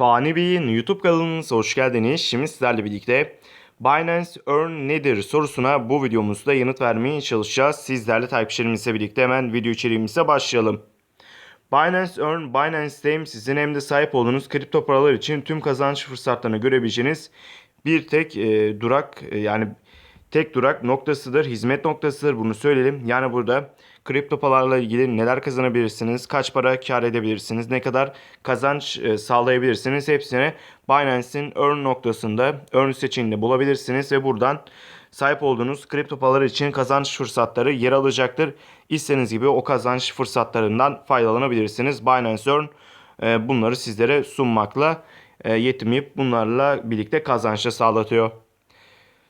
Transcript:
Fani Bey'in YouTube kanalımıza hoş geldiniz. Şimdi sizlerle birlikte Binance Earn nedir sorusuna bu videomuzda yanıt vermeye çalışacağız. Sizlerle takipçilerimizle birlikte hemen video içeriğimize başlayalım. Binance Earn, Binance hem sizin hem de sahip olduğunuz kripto paralar için tüm kazanç fırsatlarını görebileceğiniz bir tek e, durak e, yani tek durak noktasıdır, hizmet noktasıdır bunu söyleyelim. Yani burada kripto paralarla ilgili neler kazanabilirsiniz, kaç para kar edebilirsiniz, ne kadar kazanç e, sağlayabilirsiniz hepsini Binance'in Earn noktasında Earn seçeneğinde bulabilirsiniz ve buradan sahip olduğunuz kripto paralar için kazanç fırsatları yer alacaktır. İstediğiniz gibi o kazanç fırsatlarından faydalanabilirsiniz. Binance Earn e, bunları sizlere sunmakla e, yetinmeyip bunlarla birlikte kazanç da sağlatıyor.